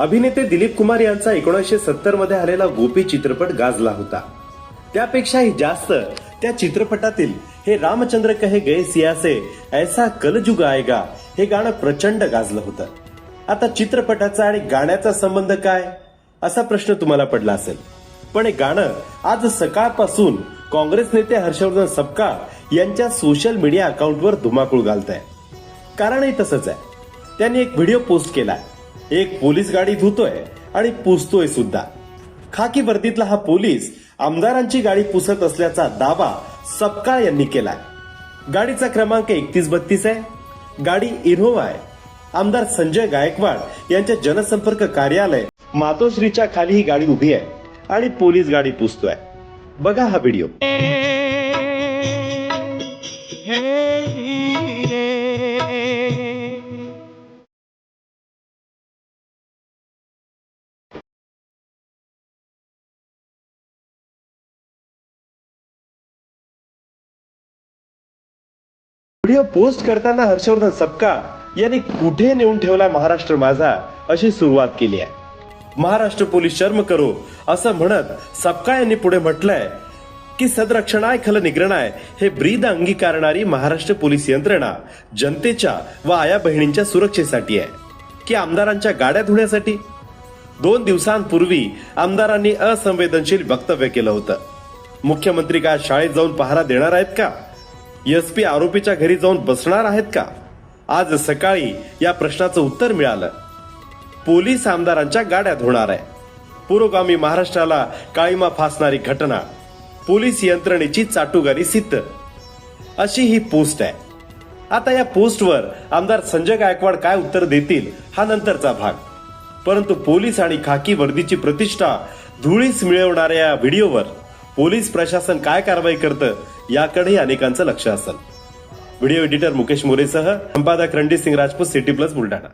अभिनेते दिलीप कुमार यांचा एकोणीसशे सत्तरमध्ये आलेला गोपी चित्रपट गाजला होता. त्यापेक्षाही जास्त त्या चित्रपटातील हे रामचंद्र कहे गए सियासे ऐसा कलजुग आएगा हे गाणं प्रचंड गाजलं होतं. आता चित्रपटाचा आणि गाण्याचा संबंध काय? असा प्रश्न तुम्हाला पडला असेल. पण हे गाणं आज सकाळपासून काँग्रेस नेते हर्षवर्धन सपकाळ यांच्या सोशल मीडिया अकाउंटवर धुमाकूळ घालत आहे कारणही तसंच आहे. त्यांनी एक व्हिडिओ पोस्ट केलाय. एक पोलीस गाडी धुतोय आणि पुसतोय सुद्धा. खाकी वर्दीतला हा पोलीस आमदारांची गाडी पुसत असल्याचा दावा सपकाळ यांनी केला गाडीचा क्रमांक एकतीस बत्तीस आहे. गाडी इनोव्हा आहे. आमदार संजय गायकवाड यांच्या जनसंपर्क कार्यालय मातोश्रीच्या खाली ही गाडी उभी आहे आणि पोलीस गाडी पुसतोय. बघा हा व्हिडिओ. व्हिडिओ पोस्ट करताना हर्षवर्धन सपका यांनी कुठे नेऊन ठेवला महाराष्ट्र माझा अशी सुरुवात केली आहे. महाराष्ट्र पोलीस शर्म करो असं म्हणत सपका यांनी पुढे म्हटलंय की सदरक्षणाय खल निग्रणाय हे ब्रीद अंगीकारणारी महाराष्ट्र पोलीस यंत्रणा जनतेच्या व आया बहिणींच्या सुरक्षेसाठी आहे. की आमदारांच्या गाड्या धुण्यासाठी? दोन दिवसांपूर्वी आमदारांनी असंवेदनशील वक्तव्य केलं होतं. मुख्यमंत्री काय शाळेत जाऊन पहारा देणार आहेत का? एसपी आरोपीच्या घरी जाऊन बसणार आहेत का? आज सकाळी या प्रश्नाचं उत्तर मिळालं. पोलीस आमदारांच्या गाड्या धुणार आहे. पुरोगामी महाराष्ट्राला काळीमा फासणारी घटना. पोलीस यंत्रणेची चाटुगारी सिद्ध. अशी ही पोस्ट आहे. आता या पोस्टवर आमदार संजय गायकवाड काय उत्तर देतील हा नंतरचा भाग. परंतु पोलीस आणि खाकी वर्दीची प्रतिष्ठा धुळीस मिळवणाऱ्या या व्हिडिओवर पोलीस प्रशासन काय कारवाई करतं याकडेही अनेकांचं लक्ष असेल. व्हिडिओ एडिटर मुकेश मोरेसह संपादक रणजित सिंग राजपूत सिटी प्लस बुलढाणा.